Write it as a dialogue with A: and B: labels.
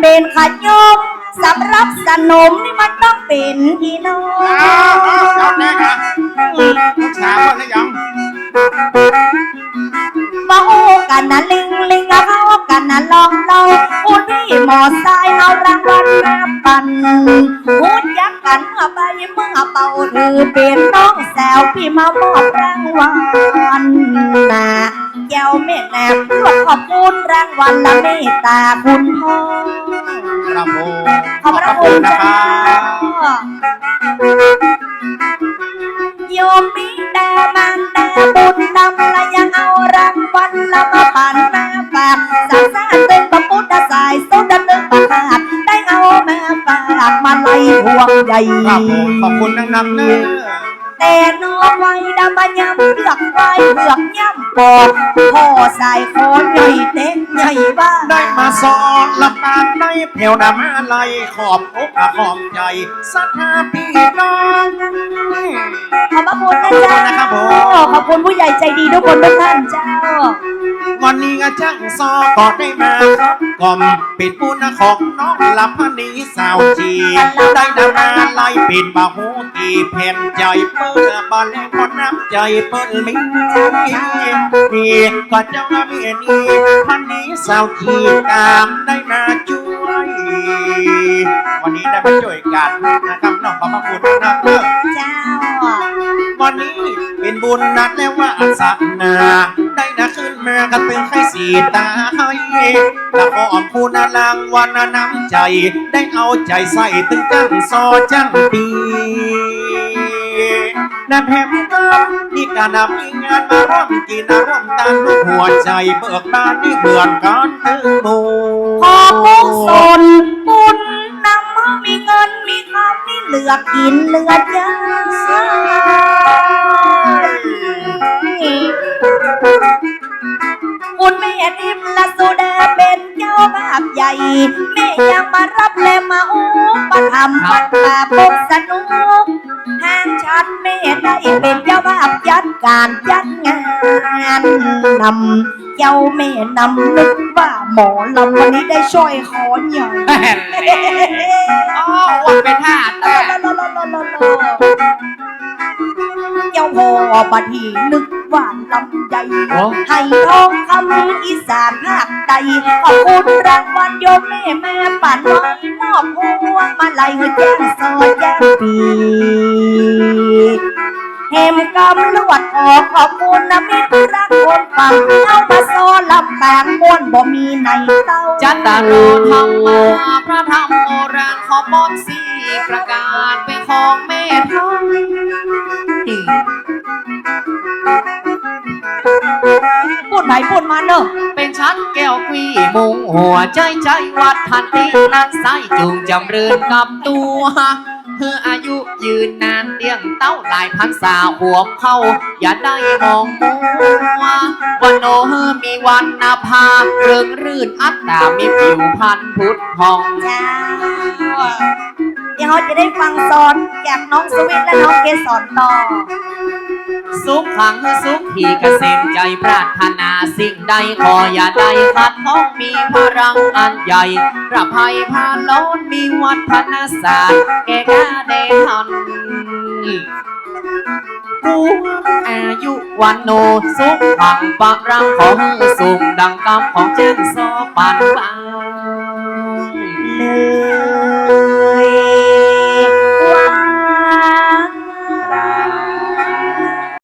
A: เป็นขยมสำหรับสนมนี่มันต้องเป็นพี่น้อง
B: อ้าวอ้าวเอาแน่นะลูกสาวว่าหรือยัง
A: มาโอ้กันนะลิงลิงอะเขากันนะลองเราพูดที่หมอทรายเอารางวัลมาปั่นพูดยักกันเมื่อใบเมื่อเป่าถือเป็นน้องแซวพี่มามอบรางวัลนะ แก้วเม็ดแหนมเพื่อขอบคุณรางวัลและเมตตาคุณพ่อ
B: ครับผม
A: ขอบพระคุณจ้าโยมมีแต่มันแต่บุญนำและยังเอารางวัลละมาปั่นมาฝากสาสาตึงประพุทธสายสุดตึงประหาดได้เอามาฝากมาไล่พวงใหญ่
B: ขอบคุณนักๆเนอะ
A: แต่นอไว้ดำมายำเผือกไว้เผือกย่ำปอกพ่อสายคอใหญ่เต็มใหญ่บ้า
B: ได้มาสอนลำปางได้แผ่วดำอะไรขอบอกขอบใจสัทธาพี่น้อง
A: ขอบพระคุณนะ
B: ขอบคุ
A: เจ้า
B: ณนะครับผม
A: ขอบคุณผู้ใหญ่ใจดีทุกคนทุกท่านเจ้า
B: วันนี้อาจารย์ซอก็ได้มาครับ กล่อมปิดปุณของน้องลำพนีสาวจี ได้ดำนาไล่ปิดบาหูกี่แผ่นใจเปิ้ลบอลแรงคนน้ำใจเปิ้ลลิงนี่ก็เจ้าเมียนี่พันนี้สาวจีตามได้มาช่วยวันนี้ได้มาช่วยกันนะครับน้องขอบพระคุณนะครับเด้อ
A: เจ้า
B: วันนี้ เป็นบุญนัดแล้วว่าสักนา ได้นะขึ้นมากันเป็นไข้สีตาให้และขอบคุณรางวัลน้ำใจ ได้เอาใจใส่ตึงจังซอจังปีนับแฮมก็มีการนำมีงานมาร่วมกินร่วมตามรูปหัวใจเบิกบานที่เบื่อนกันถึงบู
A: ขอกุศลบุญนำมามีเงินมีคำนี่เหลือกินเหลือใช้ คุณแม่ทิมละสุดาเป็นเจ้าภาพใหญ่ แม่ยังมารับและมาอุ้มมาทำปัดป่าปกสนุกห้างชัดแม่ได้เป็นเจ้าภาพจัดการจัดงานนำเจ้าแม่นำนึกว่าหมอลำวันนี้ได้ช่วยขอใหญ่
C: อ๋อว่าเป็นทาสแต่
A: เจ้าพ่อบัดหีนึก ว่าลำใหญ่ให้ทองคำอีสานภาคใดขอบคุณรางวัลโยมแม่แม่ปั่นไว้มอบพวงมาลัยแจ้งซอยแจ้งปีเฮมกำลวดขอขอบคุณนะมิตรรักคนฟังเอามาโซลำบางม้วนบ่มีในเต้า
C: จันตาโรธรรมาพระธรรมโอราณขอบอนสีประกาศเป็นของแม่ไทย
A: พู ดไหนพูดมาเนอะ
C: เป็นชั้นแก้วกวีมุงหัวใจใจวัดทันทีนั้นไส้จูงจำเริญกับตัวเพื่ออายุยืนนานเลี้ยงเต้าหลายพันสาวหัวเข้า อย่าได้มองมัววันโนเฮมีวันนาภาเริงรื่นอัตตามีผิวพันธ์พุทธพอง
A: จ้าเดี๋ยวเราจะได้ฟังสอนจากน้องสวิทและน้องเกสรต่อ
C: สุขขังสุขที่เกษมใจปรารถนาสิ่งใดขออย่าได้ขัดข้องมีพลังอันใหญ่ประภัยพาล้นมีวัฒนศาสตร์แก่กาเดทันกูอายุวันโนสุขขังปรังขอให้สูงดังกำของเจ้าสอปันบา